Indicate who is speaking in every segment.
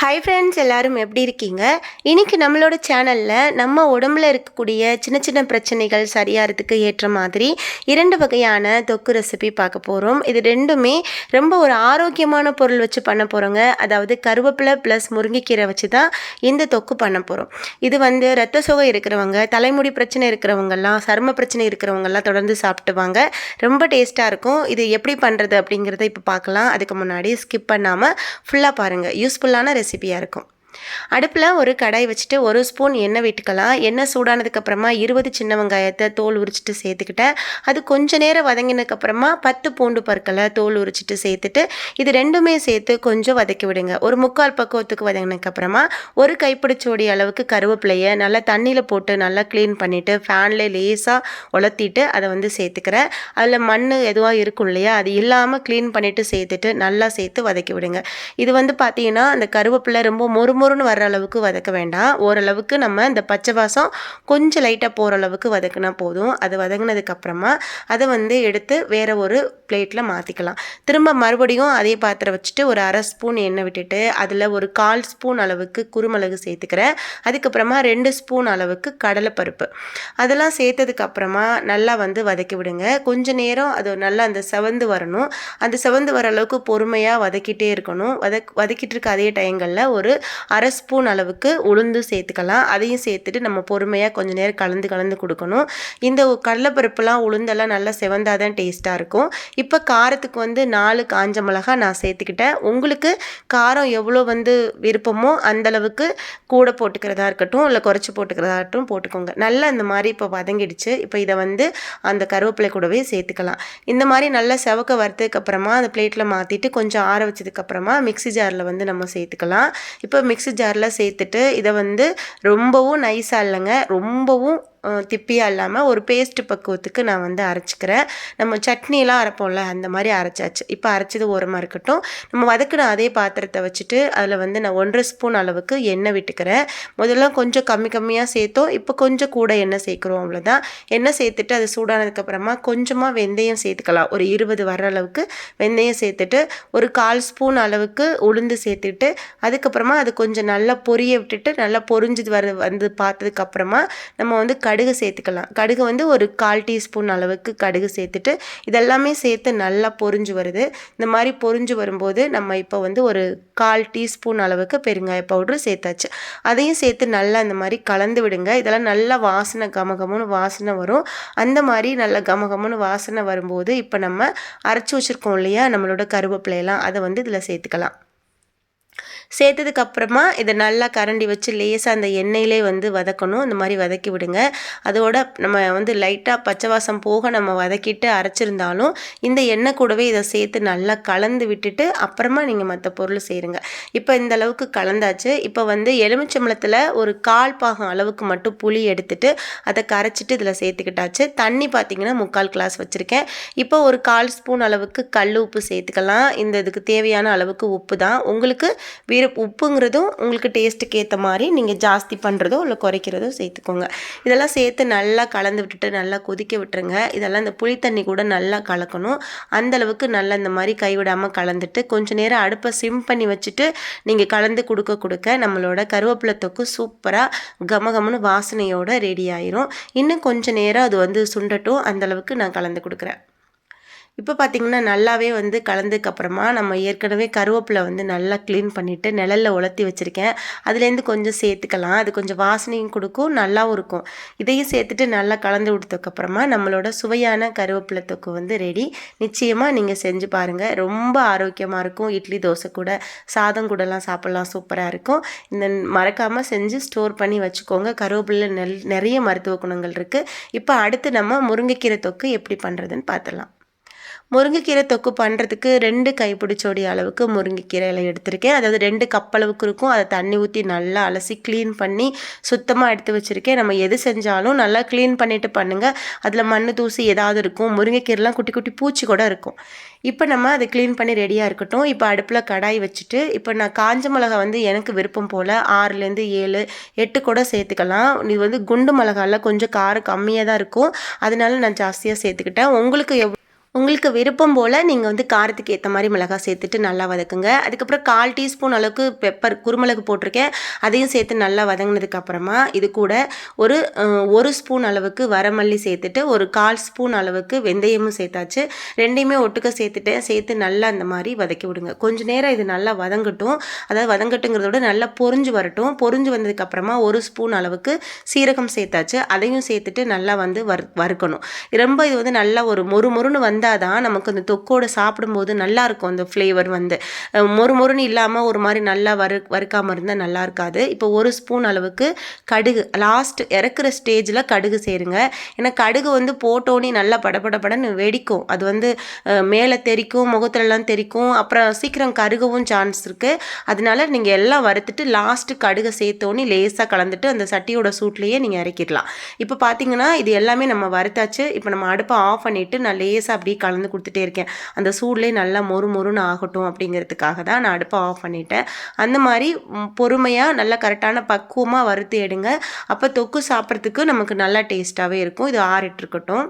Speaker 1: Hi friends எல்லாரும் எப்படி இருக்கீங்க? இன்னைக்கு நம்மளோட சேனலில் நம்ம உடம்புல இருக்கக்கூடிய சின்ன சின்ன பிரச்சனைகள் சரியாகிறதுக்கு ஏற்ற மாதிரி இரண்டு வகையான தொக்கு ரெசிபி பார்க்க போகிறோம் இது ரெண்டுமே ரொம்ப ஒரு ஆரோக்கியமான பொருள் வச்சு பண்ண போகிறோங்க அதாவது கருவேப்பிலை ப்ளஸ் முருங்கைக்கீரை வச்சு தான் இந்த தொக்கு பண்ண போகிறோம் இது வந்து ரத்த சோகை இருக்கிறவங்க தலைமுடி பிரச்சனை இருக்கிறவங்கெல்லாம் சரும பிரச்சனை இருக்கிறவங்கெல்லாம் தொடர்ந்து சாப்பிட்டுவாங்க. ரொம்ப டேஸ்ட்டாக இருக்கும். இது எப்படி பண்ணுறது அப்படிங்கிறத இப்போ பார்க்கலாம். அதுக்கு முன்னாடி ஸ்கிப் பண்ணாமல் ஃபுல்லாக பாருங்கள் யூஸ்ஃபுல்லான ரெசிபியாக இருக்கும். அடுப்பில் ஒரு கடாய் வச்சுட்டு ஒரு ஸ்பூன் எண்ணெய் விட்டுக்கலாம். எண்ணெய் சூடானதுக்கப்புறமா இருபது சின்ன வெங்காயத்தை தோல் உரிச்சிட்டு சேர்த்துக்கிட்டேன் அது கொஞ்ச நேரம் வதங்கினதுக்கப்புறமா பத்து பூண்டு பற்களை தோல் உரிச்சிட்டு சேர்த்துட்டு இது ரெண்டுமே சேர்த்து கொஞ்சம் வதக்கி விடுங்க. ஒரு முக்கால் பக்குவத்துக்கு வதங்கினதுக்கப்புறமா ஒரு கைப்பிடிச்சோடி அளவுக்கு கருவேப்பிலையை நல்லா தண்ணியில் போட்டு நல்லா க்ளீன் பண்ணிவிட்டு ஃபேனில் லேசாக உலர்த்திட்டு அதை வந்து சேர்த்துக்கிறேன் அதில் மண் எதுவாக இருக்கும் இல்லையா அது இல்லாமல் க்ளீன் பண்ணிவிட்டு சேர்த்துட்டு நல்லா சேர்த்து வதக்கி விடுங்க. இது வந்து பார்த்தீங்கன்னா அந்த கருவேப்பிலை ரொம்ப மொறுமொறுன்னு வர்ற அளவுக்கு வதக்க வேண்டாம். ஓரளவுக்கு நம்ம இந்த பச்சை வாசம் கொஞ்சம் லைட்டாக போகிற அளவுக்கு வதக்குனா போதும். அது வதங்கினதுக்கப்புறமா அதை வந்து எடுத்து வேறு ஒரு பிளேட்டில் மாற்றிக்கலாம் திரும்ப மறுபடியும் அதே பாத்திரம் வச்சுட்டு ஒரு அரை ஸ்பூன் எண்ணெய் விட்டுட்டு அதில் ஒரு கால் ஸ்பூன் அளவுக்கு குருமிளகு சேர்த்துக்கிறேன். அதுக்கப்புறமா ரெண்டு ஸ்பூன் அளவுக்கு கடலைப்பருப்பு. அதெல்லாம் சேர்த்ததுக்கப்புறமா நல்லா வந்து வதக்கி விடுங்க. கொஞ்ச நேரம் அது நல்லா அந்த செவந்து வரணும். அந்த செவந்து வர அளவுக்கு பொறுமையாக வதக்கிட்டே இருக்கணும். வதக் வதக்கிட்டு இருக்க அதே டைங்களில் ஒரு அரை ஸ்பூன் அளவுக்கு உளுந்து சேர்த்துக்கலாம். அதையும் சேர்த்துட்டு நம்ம பொறுமையாக கொஞ்சம் நேரம் கலந்து கலந்து கொடுக்கணும். இந்த கடலைப்பருப்புலாம் உளுந்தெல்லாம் நல்லா செவந்தாதான் டேஸ்ட்டாக இருக்கும். இப்போ காரத்துக்கு வந்து நாலு காஞ்ச மிளகா நான் சேர்த்துக்கிட்டேன். உங்களுக்கு காரம் எவ்வளோ வந்து விருப்பமோ அந்தளவுக்கு கூட போட்டுக்கிறதா இருக்கட்டும் இல்லை குறைச்சி போட்டுக்கிறதா இருக்கட்டும் போட்டுக்கோங்க. நல்லா இந்த மாதிரி இப்போ வதங்கிடுச்சு. இப்போ இதை வந்து அந்த கருவேப்பிலை கூடவே சேர்த்துக்கலாம். இந்த மாதிரி நல்லா செவக்க வறுத்ததுக்கப்புறமா அந்த பிளேட்டில் மாற்றிட்டு கொஞ்சம் ஆற வச்சதுக்கப்புறமா மிக்ஸி ஜாரில் வந்து நம்ம சேர்த்துக்கலாம். இப்போ மிக்ஸ் ஜாரில் சேர்த்துட்டு இதை வந்து ரொம்பவும் நைஸாக இல்லைங்க. ரொம்பவும் திப்பியாக இல்லாமல் ஒரு பேஸ்ட் பக்குவத்துக்கு நான் வந்து அரைச்சிக்கிறேன். நம்ம சட்னிலாம் அரைப்போம்ல அந்த மாதிரி அரைச்சாச்சு. இப்போ அரைச்சது ஓரமாக இருக்கட்டும். நம்ம வதக்கின அதே பாத்திரத்தை வச்சுட்டு அதில் வந்து நான் ஒன்றரை ஸ்பூன் அளவுக்கு எண்ணெய் விட்டுக்கிறேன். முதல்ல கொஞ்சம் கம்மி கம்மியாக சேர்த்தோம். இப்போ கொஞ்சம் கூட எண்ணெய் சேர்க்குறோம் அவ்வளோதான் எண்ணெய் சேர்த்துட்டு அது சூடானதுக்கப்புறமா கொஞ்சமாக வெந்தயம் சேர்த்துக்கலாம். ஒரு இருபது வர அளவுக்கு வெந்தயம் சேர்த்துட்டு ஒரு கால் ஸ்பூன் அளவுக்கு உளுந்து சேர்த்துட்டு அதுக்கப்புறமா அது கொஞ்சம் நல்லா பொரிய விட்டுட்டு நல்லா பொரிஞ்சு வர வந்து பார்த்ததுக்கப்புறமா நம்ம வந்து க கடுகு சேர்த்துக்கலாம். கடுகு வந்து ஒரு கால் டீஸ்பூன் அளவுக்கு கடுகு சேர்த்துட்டு இதெல்லாமே சேர்த்து நல்லா பொரிஞ்சு வருது. இந்த மாதிரி பொரிஞ்சு வரும்போது நம்ம இப்போ வந்து ஒரு கால் டீஸ்பூன் அளவுக்கு பெருங்காய பவுட்ரு சேர்த்தாச்சு. அதையும் சேர்த்து நல்லா இந்த மாதிரி கலந்து விடுங்க. இதெல்லாம் நல்லா வாசனை கமகமுன்னு வாசனை வரும். அந்த மாதிரி நல்லா கமகமுன்னு வாசனை வரும்போது இப்போ நம்ம அரைச்சி வச்சுருக்கோம் இல்லையா நம்மளோட கருவேப்பிலையெல்லாம் அதை வந்து இதில் சேர்த்துக்கலாம். சேர்த்ததுக்கு அப்புறமா இதை நல்லா கரண்டி வச்சு லேசாக அந்த எண்ணெயிலே வந்து வதக்கணும். இந்த மாதிரி வதக்கி விடுங்க. அதோட நம்ம வந்து லைட்டாக பச்சை வாசம் போக நம்ம வதக்கிட்டு அரைச்சிருந்தாலும் இந்த எண்ணெய் கூடவே இதை சேர்த்து நல்லா கலந்து விட்டுட்டு அப்புறமா நீங்கள் மற்ற பொருள் சேருங்க. இப்போ இந்த அளவுக்கு கலந்தாச்சு. இப்போ வந்து எலுமிச்சம்பழத்தில் ஒரு கால் பாகம் அளவுக்கு மட்டும் புளி எடுத்துட்டு அதை கரைச்சிட்டு இதில் சேர்த்துக்கிட்டாச்சு. தண்ணி பார்த்தீங்கன்னா முக்கால் கிளாஸ் வச்சுருக்கேன். இப்போ ஒரு கால் ஸ்பூன் அளவுக்கு கல் உப்பு சேர்த்துக்கலாம். இந்த இதுக்கு தேவையான அளவுக்கு உப்பு தான். உங்களுக்கு விரு உப்புங்கிறதும் உங்களுக்கு டேஸ்ட்டுக்கு ஏற்ற மாதிரி நீங்கள் ஜாஸ்தி பண்ணுறதோ இல்லை குறைக்கிறதோ சேர்த்துக்கோங்க. இதெல்லாம் சேர்த்து நல்லா கலந்து விட்டுட்டு நல்லா கொதிக்க விட்டுருங்க. இதெல்லாம் இந்த புளி தண்ணி கூட நல்லா கலக்கணும். அந்த அளவுக்கு நல்லா இந்த மாதிரி கைவிடாமல் கலந்துட்டு கொஞ்சம் நேரம் அடுப்பை சிம் பண்ணி வச்சுட்டு நீங்கள் கலந்து கொடுக்க கொடுக்க நம்மளோட கருவேப்பிலை தொக்கு சூப்பராக கமகமன்னு வாசனையோடு ரெடி ஆயிரும். இன்னும் கொஞ்சம் நேரம் அது வந்து சுண்டட்டும். அந்த அளவுக்கு நான் கலந்து கொடுக்குறேன். இப்போ பார்த்தீங்கன்னா நல்லாவே வந்து கலந்ததுக்கப்புறமா நம்ம ஏற்கனவே கருவேப்பிலை வந்து நல்லா க்ளீன் பண்ணிவிட்டு நிழலில் உலர்த்தி வச்சுருக்கேன். அதுலேருந்து கொஞ்சம் சேர்த்துக்கலாம். அது கொஞ்சம் வாசனையும் கொடுக்கும் நல்லாவும் இருக்கும். இதையும் சேர்த்துட்டு நல்லா கலந்து கொடுத்ததுக்கப்புறமா நம்மளோட சுவையான கருவேப்பிலை தொக்கு வந்து ரெடி நிச்சயமாக நீங்கள் செஞ்சு பாருங்கள் ரொம்ப ஆரோக்கியமாக இருக்கும். இட்லி தோசை கூட சாதம் கூடலாம் சாப்பிட்லாம். சூப்பராக இருக்கும். இந்த மறக்காமல் செஞ்சு ஸ்டோர் பண்ணி வச்சுக்கோங்க. கருவேப்பிலை நெல் நிறைய மருத்துவ குணங்கள் இருக்குது இப்போ அடுத்து நம்ம முருங்கைக்கீரை தொக்கு எப்படி பண்ணுறதுன்னு பார்த்துடலாம். முருங்கைக்கீரை தொக்கு பண்ணுறதுக்கு ரெண்டு கைப்பிடிச்சோடி அளவுக்கு முருங்கைக்கீரையில் எடுத்திருக்கேன். அதாவது ரெண்டு கப் அளவுக்கு இருக்கும். அதை தண்ணி ஊற்றி நல்லா அலசி க்ளீன் பண்ணி சுத்தமாக எடுத்து வச்சுருக்கேன். நம்ம எது செஞ்சாலும் நல்லா க்ளீன் பண்ணிவிட்டு பண்ணுங்கள் அதில் மண் தூசி ஏதாவது இருக்கும். முருங்கைக்கீரைலாம் குட்டி குட்டி பூச்சி கூட இருக்கும். இப்போ நம்ம அதை க்ளீன் பண்ணி ரெடியாக இருக்கட்டும். இப்போ அடுப்பில் கடாய் வச்சுட்டு இப்போ நான் காஞ்ச மிளகா வந்து எனக்கு விருப்பம் போல் ஆறுலேருந்து ஏழு எட்டு கூட சேர்த்துக்கலாம். இது வந்து குண்டு மிளகாவில் கொஞ்சம் காரம் கம்மியாக தான் இருக்கும். அதனால நான் ஜாஸ்தியாக சேர்த்துக்கிட்டேன். உங்களுக்கு எவ் உங்களுக்கு விருப்பம் போல் நீங்கள் வந்து காரத்துக்கு ஏற்ற மாதிரி மிளகாய் சேர்த்துட்டு நல்லா வதக்குங்க. அதுக்கப்புறம் கால் டீஸ்பூன் அளவுக்கு பெப்பர் குருமிளகு போட்டிருக்கேன். அதையும் சேர்த்து நல்லா வதங்கினதுக்கப்புறமா இது கூட ஒரு ஒரு ஸ்பூன் அளவுக்கு வரமல்லி சேர்த்துட்டு ஒரு கால் ஸ்பூன் அளவுக்கு வெந்தயமும் சேர்த்தாச்சு. ரெண்டையுமே ஒட்டுக்க சேர்த்துட்டேன். சேர்த்து நல்லா அந்த மாதிரி வதக்கி விடுங்க. கொஞ்ச நேரம் இது நல்லா வதங்கட்டும். அதாவது வதங்கட்டுங்கிறத விட நல்லா பொரிஞ்சு வரட்டும். பொரிஞ்சு வந்ததுக்கப்புறமா ஒரு ஸ்பூன் அளவுக்கு சீரகம் சேர்த்தாச்சு. அதையும் சேர்த்துட்டு நல்லா வந்து வறு வறுக்கணும். ரொம்ப இது வந்து நல்லா ஒரு மொறு மொறுன்னு வந்து வந்தால் தான் நமக்கு அந்த தொக்கோடு சாப்பிடும்போது நல்லாயிருக்கும் அந்த ஃப்ளேவர் வந்து. மொறு மொறுன்னு இல்லாமல் ஒரு மாதிரி நல்லா வறு வறுக்காமல் இருந்தால் நல்லா இருக்காது. இப்போ ஒரு ஸ்பூன் அளவுக்கு கடுகு லாஸ்ட் இறக்குற ஸ்டேஜில் கடுகு சேருங்க. ஏன்னா கடுகு வந்து போட்டோன்னே நல்லா படபடபடன்னு வெடிக்கும். அது வந்து மேலே தெறிக்கும் முகத்துலலாம் தெறிக்கும் அப்புறம் சீக்கிரம் கருகவும் சான்ஸ் இருக்குது அதனால நீங்கள் எல்லாம் வறுத்துட்டு லாஸ்ட்டு கடுகை சேர்த்தோன்னே லேசாக கலந்துட்டு அந்த சட்டியோட சூட்லேயே நீங்கள் இறக்கிடலாம். இப்போ பார்த்தீங்கன்னா இது எல்லாமே நம்ம வறுத்தாச்சு. இப்போ நம்ம அடுப்பை ஆஃப் பண்ணிவிட்டு நான் லேசாக அப்படி அப்படியே கலந்து கொடுத்துட்டே இருக்கேன். அந்த சூட்லேயே நல்லா மொறு மொறுன்னு ஆகட்டும் அப்படிங்கிறதுக்காக தான் நான் அடுப்பை ஆஃப் பண்ணிட்டேன். அந்த மாதிரி பொறுமையாக நல்லா கரெக்டான பக்குவமாக வறுத்து எடுங்க. அப்போ தொக்கு சாப்பிட்றதுக்கு நமக்கு நல்லா டேஸ்ட்டாகவே இருக்கும். இது ஆறிட்டு இருக்கட்டும்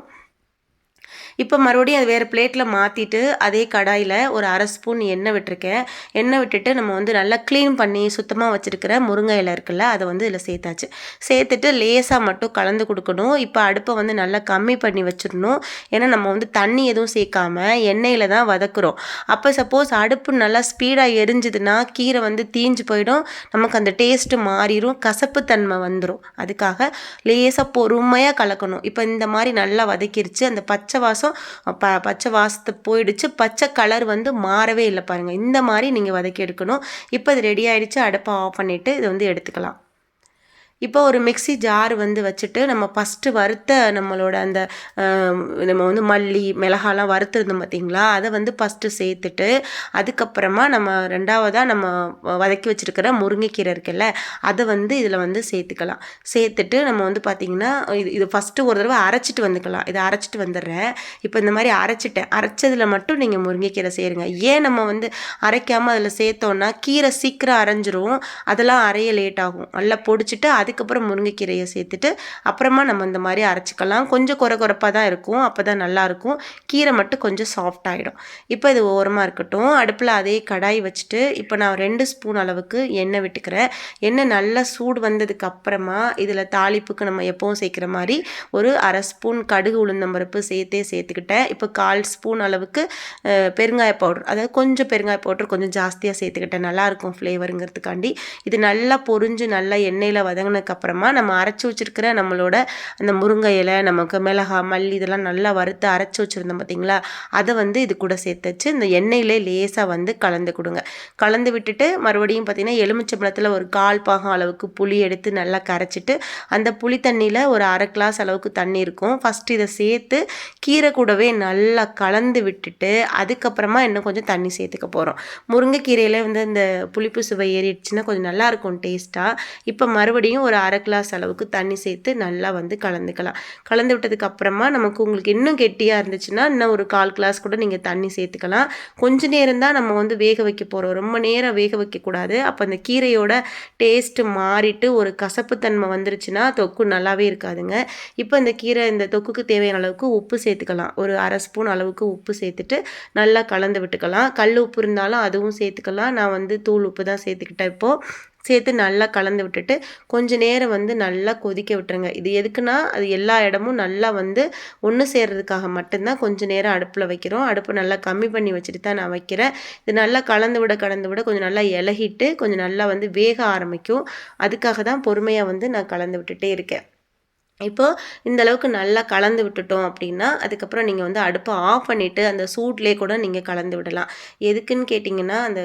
Speaker 1: இப்போ மறுபடியும் அது வேறு பிளேட்டில் மாற்றிட்டு அதே கடாயில் ஒரு அரை ஸ்பூன் எண்ணெய் விட்டுருக்கேன். எண்ணெய் விட்டுட்டு நம்ம வந்து நல்லா க்ளீன் பண்ணி சுத்தமாக வச்சுருக்கிற முருங்கை இலை இருக்குல்ல அதை வந்து இதில் சேர்த்தாச்சு. சேர்த்துட்டு லேசாக மட்டும் கலந்து கொடுக்கணும். இப்போ அடுப்பை வந்து நல்லா கம்மி பண்ணி வச்சிடணும். ஏன்னா நம்ம வந்து தண்ணி எதுவும் சேர்க்காம எண்ணெயில் தான் வதக்குறோம். அப்போ சப்போஸ் அடுப்பு நல்லா ஸ்பீடாக எரிஞ்சுதுன்னா கீரை வந்து தீஞ்சு போயிடும். நமக்கு அந்த டேஸ்ட்டு மாறிடும். கசப்பு தன்மை வந்துடும் அதுக்காக லேசாக பொறுமையாக கலக்கணும். இப்போ இந்த மாதிரி நல்லா வதக்கிருச்சு. அந்த பச்சை வாசம் ப பச்சை வாசத்தை போயிடுச்சு. பச்சை கலர் வந்து மாறவே இல்லை பாருங்கள் இந்த மாதிரி நீங்கள் வதக்கி எடுக்கணும். இப்போ இது ரெடி ஆகிடுச்சு அடுப்பை ஆஃப் பண்ணிவிட்டு இதை வந்து எடுத்துக்கலாம். இப்போ ஒரு மிக்ஸி ஜார் வந்து வச்சுட்டு நம்ம ஃபஸ்ட்டு வறுத்த நம்மளோட அந்த நம்ம வந்து மல்லி மிளகாலாம் வறுத்துருந்தோம் பார்த்தீங்களா? அதை வந்து ஃபஸ்ட்டு சேர்த்துட்டு அதுக்கப்புறமா நம்ம ரெண்டாவதாக நம்ம வ- வதக்கி வச்சுருக்கிற முருங்கைக்கீரை இருக்குல்ல அதை வந்து இதில் வந்து சேர்த்துக்கலாம். சேர்த்துட்டு நம்ம வந்து பார்த்திங்கன்னா இது இது ஃபஸ்ட்டு ஒரு தடவை அரைச்சிட்டு வந்துக்கலாம். இதை அரைச்சிட்டு வந்துடுறேன். இப்போ இந்த மாதிரி அரைச்சிட்டேன். அரைச்சதில் மட்டும் நீங்கள் முருங்கைக்கீரை சேருங்க ஏன் நம்ம வந்து அரைக்காமல் அதில் சேர்த்தோன்னா கீரை சீக்கிரம் அரைஞ்சிரும். அதெல்லாம் அரைய லேட் ஆகும். நல்லா பொடிச்சிட்டு அதுக்கப்புறம் முருங்கைக்கீரையை சேர்த்துட்டு அப்புறமா நம்ம இந்த மாதிரி அரைச்சிக்கலாம். கொஞ்சம் குறை குறைப்பாக தான் இருக்கும். அப்போ தான் நல்லாயிருக்கும் கீரை மட்டும் கொஞ்சம் சாஃப்ட் ஆகிடும் இப்போ இது ஓரமாக இருக்கட்டும். அடுப்பில் அதே கடாய் வச்சுட்டு இப்போ நான் ரெண்டு ஸ்பூன் அளவுக்கு எண்ணெய் விட்டுக்கிறேன். எண்ணெய் நல்லா சூடு வந்ததுக்கு அப்புறமா இதில் தாளிப்புக்கு நம்ம எப்பவும் சேர்க்குற மாதிரி ஒரு அரை ஸ்பூன் கடுகு உளுந்தம்பருப்பு சேர்த்தே சேர்த்துக்கிட்டேன். இப்போ கால் ஸ்பூன் அளவுக்கு பெருங்காய பவுடர். அதாவது கொஞ்சம் பெருங்காய பவுடர் கொஞ்சம் ஜாஸ்தியாக சேர்த்துக்கிட்டேன். நல்லாயிருக்கும் ஃப்ளேவருங்கிறதுக்காண்டி இது நல்லா பொரிஞ்சு நல்லா எண்ணெயில் வதங்கின அப்புறமா நம்ம அரைச்சி வச்சிருக்கிற நம்மளோட அந்த முருங்கை இலை நமக்கு மிளகா மல்லி இதெல்லாம் நல்லா வறுத்து அரைச்சி வச்சுருந்தோம் பார்த்தீங்களா அதை வந்து இது கூட சேர்த்துச்சு. இந்த எண்ணெயிலே லேசாக வந்து கலந்து கொடுங்க. கலந்து விட்டுட்டு மறுபடியும் பார்த்தீங்கன்னா எலுமிச்சம்பழத்தில் ஒரு கால் பாகம் அளவுக்கு புளி எடுத்து நல்லா கரைச்சிட்டு அந்த புளி தண்ணியில் ஒரு அரை கிளாஸ் அளவுக்கு தண்ணி இருக்கும். ஃபஸ்ட்டு இதை சேர்த்து கீரை கூடவே நல்லா கலந்து விட்டுட்டு அதுக்கப்புறமா இன்னும் கொஞ்சம் தண்ணி சேர்த்துக்க போகிறோம் முருங்கைக்கீரையில் வந்து இந்த புளிப்பு சுவை ஏறிடுச்சுன்னா கொஞ்சம் நல்லாயிருக்கும் டேஸ்ட்டாக இப்போ மறுபடியும் ஒரு அரை கிளாஸ் அளவுக்கு தண்ணி சேர்த்து நல்லா வந்து கலந்துக்கலாம். கலந்து விட்டதுக்கு அப்புறமா நமக்கு உங்களுக்கு இன்னும் கெட்டியாக இருந்துச்சுன்னா இன்னும் ஒரு கால் கிளாஸ் கூட நீங்கள் தண்ணி சேர்த்துக்கலாம். கொஞ்ச நேரம் தான் நம்ம வந்து வேக வைக்க போகிறோம் ரொம்ப நேரம் வேக வைக்கக்கூடாது அப்போ அந்த கீரையோட டேஸ்ட்டு மாறிட்டு ஒரு கசப்புத்தன்மை வந்துருச்சுன்னா தொக்கு நல்லாவே இருக்காதுங்க. இப்போ இந்த கீரை இந்த தொக்குக்கு தேவையான அளவுக்கு உப்பு சேர்த்துக்கலாம். ஒரு அரை ஸ்பூன் அளவுக்கு உப்பு சேர்த்துட்டு நல்லா கலந்து விட்டுக்கலாம். கல் உப்பு இருந்தாலும் அதுவும் சேர்த்துக்கலாம். நான் வந்து தூள் உப்பு தான் சேர்த்துக்கிட்டேன் இப்போது சேர்த்து நல்லா கலந்து விட்டுட்டு கொஞ்சம் நேரம் வந்து நல்லா கொதிக்க விட்டுருங்க. இது எதுக்குன்னா அது எல்லா இடமும் நல்லா வந்து ஒன்று சேர்கிறதுக்காக மட்டும்தான் கொஞ்சம் நேரம் அடுப்பில் வைக்கிறோம். அடுப்பு நல்லா கம்மி பண்ணி வச்சுட்டு தான் நான் வைக்கிறேன். இது நல்லா கலந்து விட கலந்து விட கொஞ்சம் நல்லா இலகிட்டு கொஞ்சம் நல்லா வந்து வேக ஆரம்பிக்கும். அதுக்காக தான் பொறுமையாக வந்து நான் கலந்து விட்டுட்டே இருக்கேன். இப்போ இந்த அளவுக்கு நல்லா கலந்து விட்டுட்டோம் அப்படின்னா அதுக்கப்புறம் நீங்கள் வந்து அடுப்பை ஆஃப் பண்ணிவிட்டு அந்த சூட்லேயே கூட நீங்கள் கலந்து விடலாம். எதுக்குன்னு கேட்டிங்கன்னா அந்த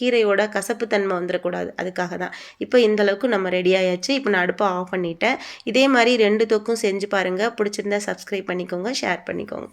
Speaker 1: கீரையோட கசப்பு தன்மை வந்துடக்கூடாது அதுக்காக தான் இப்போ இந்தளவுக்கு நம்ம ரெடி ஆயாச்சு. இப்போ நான் அடுப்பை ஆஃப் பண்ணிட்டேன். இதே மாதிரி ரெண்டு தொக்கும் செஞ்சு பாருங்கள் பிடிச்சிருந்தா சப்ஸ்கிரைப் பண்ணிக்கோங்க ஷேர் பண்ணிக்கோங்க.